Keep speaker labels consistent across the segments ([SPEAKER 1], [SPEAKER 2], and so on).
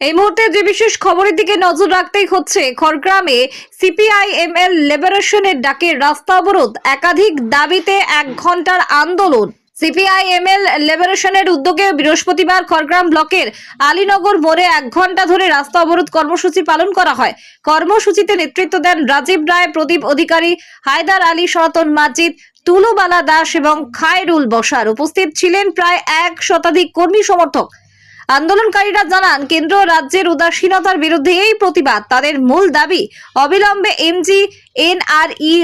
[SPEAKER 1] এই মুহূর্তে যে বিশেষ খবরের দিকে নজর রাখতেই হচ্ছে, খড়গ্রামে সিপিআইএমএল লিবারেশনের ডাকে রাস্তা অবরোধ, একাধিক দাবিতে এক ঘণ্টার আন্দোলন। সিপিআইএমএল লিবারেশনের উদ্যোগে বৃহস্পতিবার খড়গ্রাম ব্লকের আলীনগর মোড়ে এক ঘণ্টা ধরে রাস্তা অবরোধ কর্মসূচি পালন করা হয়। কর্মসূচিতে নেতৃত্ব দেন রাজীব রায়, প্রদীপ অধিকারী, হায়দার আলী, সনাতন মাজিদ, তুলুবালা দাস এবং খায়রুল বসার। উপস্থিত ছিলেন প্রায় এক শতাধিক কর্মী সমর্থক। আন্দোলনকারীরা জানান কেন্দ্র রাজ্যের উদাসীনতার বিরুদ্ধে এই প্রতিবাদ তাদের মূল দাবি। অবিলম্বে এমজি এনআরই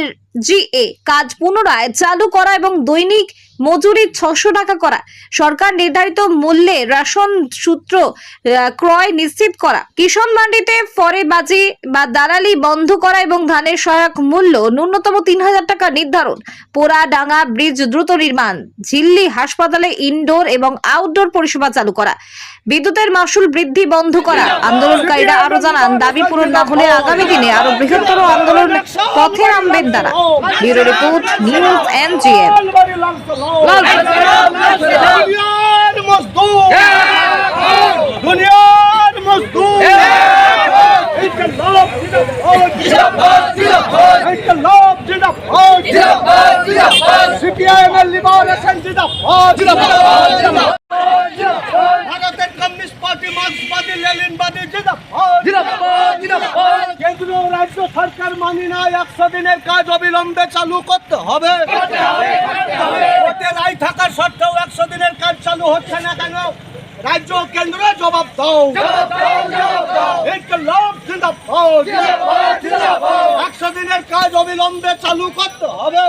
[SPEAKER 1] জিএ কাজ পুনরায় চালু করা এবং দৈনিক মজুরি ছশো টাকা করা। সরকার নির্ধারিত মূল্যে রেশন সূত্র ক্রয় নিশ্চিত করা। কিষণ মান্ডিতে ফরেবাজি বা দালালি বন্ধ করা এবং ধানের সহায়ক মূল্য ন্যূনতম তিন হাজার টাকা নির্ধারণ। পোড়া ডাঙ্গা ব্রিজ দ্রুত নির্মাণ। ঝিল্লি হাসপাতালে ইনডোর এবং আউটডোর পরিষেবা চালু করা। বিদ্যুতের মাসুল বৃদ্ধি বন্ধ করা। আন্দোলনকারীরা আরও জানান, দাবি পূরণ না হলে আগামী দিনে আরও বৃহত্তর আন্দোলন পথের আম্বের দ্বারা। ব্যুরো রিপোর্ট, নিউজ এনজিএম
[SPEAKER 2] ভারতের কমিউনিস্ট পার্টি মার্ক্সবাদী লেলিনবাদী জিন্দাবাদ জিন্দাবাদ জিন্দাবাদ। ও রাজ্য সরকার মানি না একশো দিনের কাজ অবিলম্বে চালু করতে হবে। রায় থাকার সত্ত্বেও একশো দিনের কাজ চালু হচ্ছে না কেন? রাজ্য কেন্দ্র জবাব দাও। একশো দিনের কাজ অবিলম্বে চালু করতে হবে।